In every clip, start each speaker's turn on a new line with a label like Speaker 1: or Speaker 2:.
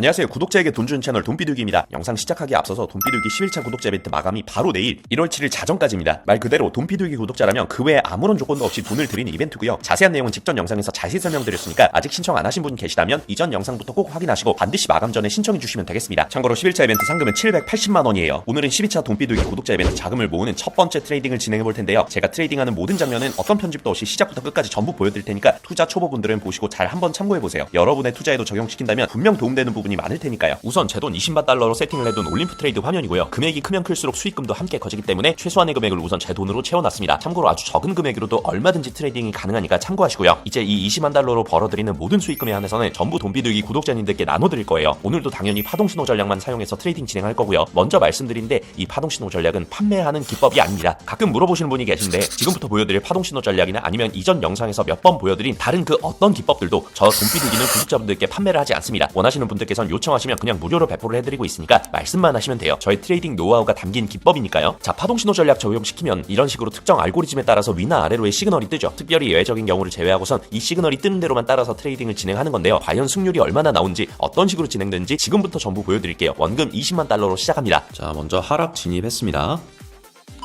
Speaker 1: 안녕하세요. 구독자에게 돈 주는 채널 돈비둘기입니다. 영상 시작하기에 앞서서 돈비둘기 11차 구독자 이벤트 마감이 바로 내일 1월 7일 자정까지입니다. 말 그대로 돈비둘기 구독자라면 그 외에 아무런 조건도 없이 돈을 드리는 이벤트고요. 자세한 내용은 직전 영상에서 자세히 설명드렸으니까 아직 신청 안 하신 분 계시다면 이전 영상부터 꼭 확인하시고 반드시 마감 전에 신청해 주시면 되겠습니다. 참고로 11차 이벤트 상금은 780만 원이에요. 오늘은 12차 돈비둘기 구독자 이벤트 자금을 모으는 첫 번째 트레이딩을 진행해 볼 텐데요. 제가 트레이딩하는 모든 장면은 어떤 편집도 없이 시작부터 끝까지 전부 보여드릴 테니까 투자 초보분들은 보시고 잘 한번 참고해 보세요. 여러분의 투자에도 적용시킨다면 분명 도움되는 부분이 많을 테니까요. 우선 제 돈 20만 달러로 세팅을 해둔 올림프 트레이드 화면이고요. 금액이 크면 클수록 수익금도 함께 커지기 때문에 최소한의 금액을 우선 제 돈으로 채워놨습니다. 참고로 아주 적은 금액으로도 얼마든지 트레이딩이 가능하니까 참고하시고요. 이제 이 20만 달러로 벌어들이는 모든 수익금에 한해서는 전부 돈 비둘기 구독자님들께 나눠드릴 거예요. 오늘도 당연히 파동신호 전략만 사용해서 트레이딩 진행할 거고요. 먼저 말씀드린데 이 파동신호 전략은 판매하는 기법이 아닙니다. 가끔 물어보시는 분이 계신데 지금부터 보여드릴 파동신호 전략이나 아니면 이전 영상에서 몇 번 보여드린 다른 그 어떤 기법들도 저 돈 비둘기는 구독자분들께 판매를 하지 않습니다. 원하시는 분들께 선 요청하시면 그냥 무료로 배포를 해드리고 있으니까 말씀만 하시면 돼요. 저의 트레이딩 노하우가 담긴 기법이니까요. 자, 파동 신호 전략 적용시키면 이런 식으로 특정 알고리즘에 따라서 위나 아래로의 시그널이 뜨죠. 특별히 예외적인 경우를 제외하고선 이 시그널이 뜨는 대로만 따라서 트레이딩을 진행하는 건데요. 과연 승률이 얼마나 나온지 어떤 식으로 진행되는지 지금부터 전부 보여드릴게요. 원금 20만 달러로 시작합니다.
Speaker 2: 자, 먼저 하락 진입했습니다.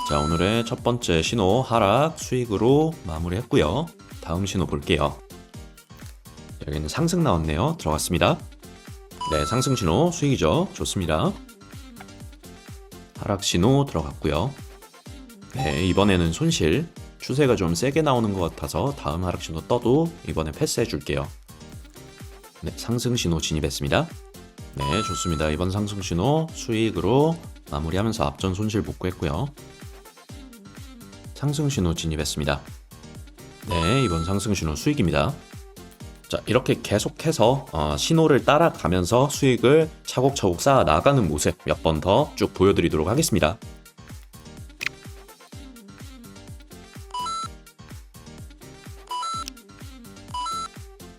Speaker 2: 자, 오늘의 첫 번째 신호 하락 수익으로 마무리했고요. 다음 신호 볼게요. 여기는 상승 나왔네요. 들어갔습니다. 네, 상승 신호 수익이죠. 좋습니다. 하락 신호 들어갔고요. 네, 이번에는 손실. 추세가 좀 세게 나오는 것 같아서 다음 하락 신호 떠도 이번에 패스해 줄게요. 네, 상승 신호 진입했습니다. 네, 좋습니다. 이번 상승 신호 수익으로 마무리하면서 앞전 손실 복구했고요. 상승 신호 진입했습니다. 네, 이번 상승 신호 수익입니다. 자, 이렇게 계속해서 어, 신호를 따라가면서 수익을 차곡차곡 쌓아 나가는 모습 몇 번 더 쭉 보여드리도록 하겠습니다.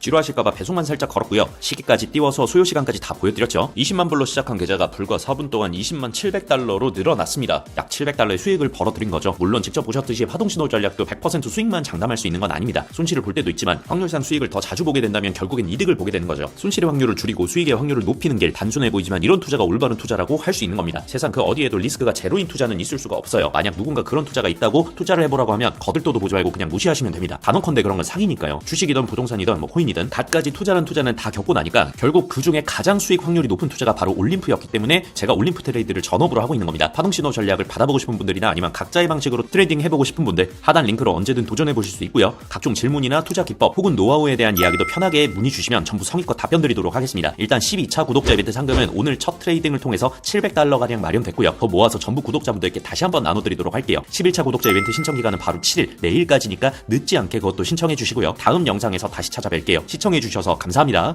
Speaker 1: 지루하실까봐 배송만 살짝 걸었고요. 시기까지 띄워서 소요 시간까지 다 보여드렸죠. 20만 불로 시작한 계좌가 불과 4분 동안 20만 700달러로 늘어났습니다. 약 700달러의 수익을 벌어들인 거죠. 물론 직접 보셨듯이 파동신호 전략도 100% 수익만 장담할 수 있는 건 아닙니다. 손실을 볼 때도 있지만 확률상 수익을 더 자주 보게 된다면 결국엔 이득을 보게 되는 거죠. 손실의 확률을 줄이고 수익의 확률을 높이는 게 단순해 보이지만 이런 투자가 올바른 투자라고 할 수 있는 겁니다. 세상 그 어디에도 리스크가 제로인 투자는 있을 수가 없어요. 만약 누군가 그런 투자가 있다고 투자를 해보라고 하면 거들떠도 보지 말고 그냥 무시하시면 됩니다. 단언컨대 그런 건 사기니까요. 주식이든 부동산이든 뭐 코인이든 갖가지 투자는 투자는 다 겪고 나니까 결국 그 중에 가장 수익 확률이 높은 투자가 바로 올림프였기 때문에 제가 올림프 트레이드를 전업으로 하고 있는 겁니다. 파동 신호 전략을 받아보고 싶은 분들이나 아니면 각자의 방식으로 트레이딩 해보고 싶은 분들 하단 링크로 언제든 도전해 보실 수 있고요. 각종 질문이나 투자 기법 혹은 노하우에 대한 이야기도 편하게 문의 주시면 전부 성의껏 답변 드리도록 하겠습니다. 일단 12차 구독자 이벤트 상금은 오늘 첫 트레이딩을 통해서 700달러 가량 마련됐고요. 더 모아서 전부 구독자분들께 다시 한번 나눠드리도록 할게요. 11차 구독자 이벤트 신청 기간은 바로 7일 내일까지니까 늦지 않게 그것도 신청해 주시고요. 다음 영상에서 다시 찾아뵐게요. 시청해 주셔서 감사합니다.